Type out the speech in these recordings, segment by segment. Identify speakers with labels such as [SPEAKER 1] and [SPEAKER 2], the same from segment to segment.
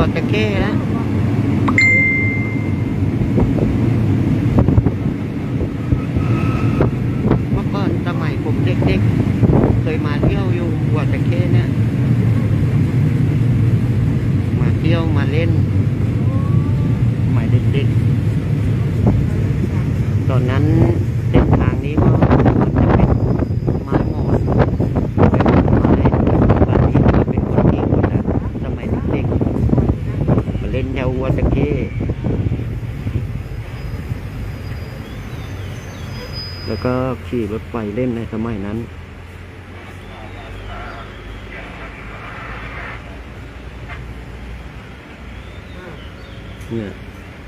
[SPEAKER 1] จะถึงหัวตะเข้แล้วเมื่อก่อนสมัยผมเด็กๆ เคยมาเที่ยวอยู่หัวตะเข้เนี่ย มาเที่ยวมาเล่นสมัยเด็กๆ ตอนนั้นเส้นทางนี้ก็จะเป็นไม้หมอนเป็นไม้บ้านนี้ก็เป็นคนที่คนละสมัยเด็กๆมา เล่นแถวหัวตะเข้แล้วก็ขี่รถไฟเล่นในสมัยนั้น เนี่ย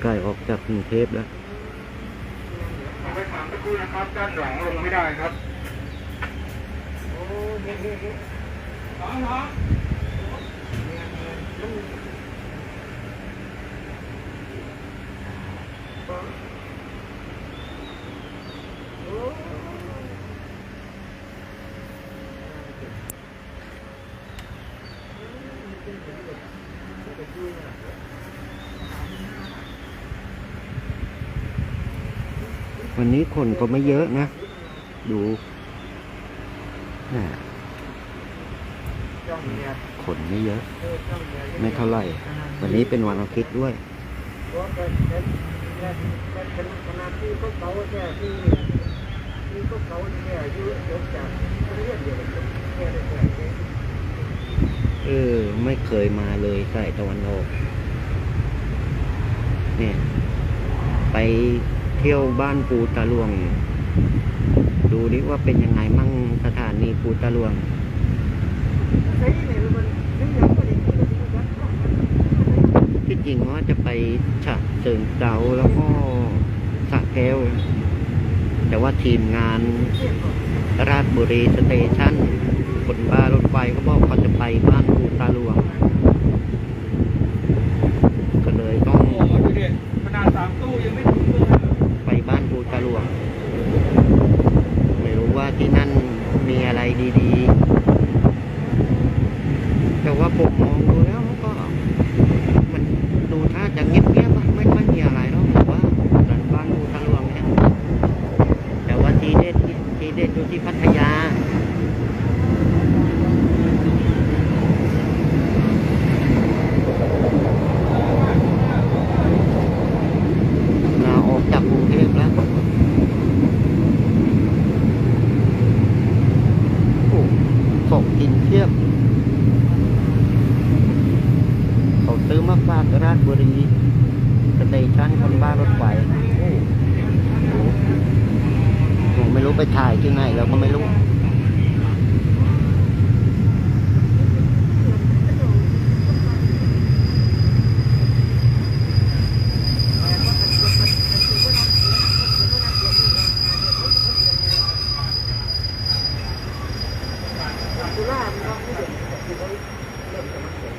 [SPEAKER 1] ใกล้ออกจากกรุงเทพแล้ว
[SPEAKER 2] เอาไปถามตะกู้นะครับ ด้านหลังลงไม่ได้ครับน้องน้อง
[SPEAKER 1] วันนี้คนก็ไม่เยอะนะ ดูนี่คนไม่เยอะ ไม่เท่าไหร่ วันนี้เป็นวันอาทิตย์ด้วย
[SPEAKER 2] เพราะเป็นเป็นเป็นเป็นขนาดที่พวกเขาแค่ที่ที่พวกเขาแค่อายุยกจากเรียนเดียวกันแค่ได้แค่
[SPEAKER 1] เออ ไม่เคยมาเลยสายตะวันออก เนี่ย ไปเที่ยวบ้านปูตาลวง ดูดิว่าเป็นยังไงมั่งสถานีปูตาลวง
[SPEAKER 2] ใช่เนี่ยมันนึกยังไม่ได้กินเลยนะครับ
[SPEAKER 1] ที่จ ริงว่าจะไปฉะเชิงเซาแล้วก็สระแก้ว แต่ว่าทีมงานราชบุรีสเตชันคนบ้ารถไฟเขาบอกเขาจะไปบ้านภูตาลวง ก็เลยต้อง
[SPEAKER 2] โอ้ดูดิขนาดสามตู้ยังไม่ถึงเลย
[SPEAKER 1] ไปบ้านปูตาลวง ไม่รู้ว่าที่นั่นมีอะไรดีๆ แต่ว่าผมมองดูแล้วมันก็ มันดูท่าจะเงียบๆอะไม่ค่อยมีอะไรหรอกผมว่าร้านบ้านปูตาลวงเนี่ย แต่ว่าทีเด็ดทีเด็ดอยู่ที่พัทยา ลาออกจากกรุงเทพแล้วโอ้ของ เทียบเขาซื้อมาฝากราชบุรีสเตชันคนบ้ารถไฟโอ้โหผมไม่รู้ไปถ่ายที่ไหนเราก็ไม่รู้
[SPEAKER 2] สุราษฎร์นะครับที่เด็กที่เขาเล่นกันมาเสร็จ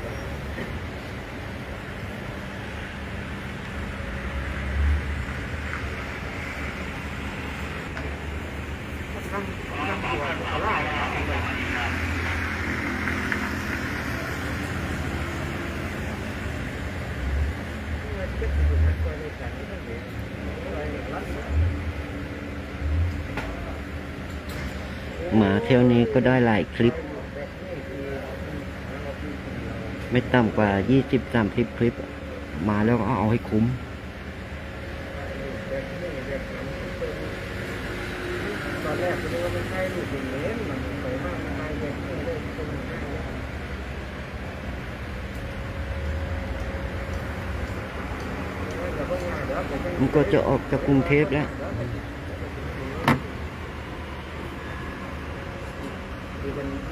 [SPEAKER 2] นั่งนั่งตัวเขาล่เจ็บอยู่นะตัวในแขนนี่ต้องเห็นอะไรเนี่ยรัด
[SPEAKER 1] หมาเที่ยวนี้ก็ได้หลายคลิป ไม่ต่ำกว่า 20-30 คลิป มาแล้วก็เอาให้คุ้ม
[SPEAKER 2] ใครอยู่เล่นมันมากมาเย็นเลยนมั
[SPEAKER 1] นก็จะออกจากกรุงเทพแล้ว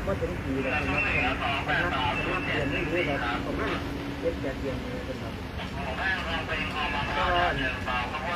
[SPEAKER 2] ก็ถึงปีแล้วนะครับ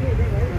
[SPEAKER 2] Thank you.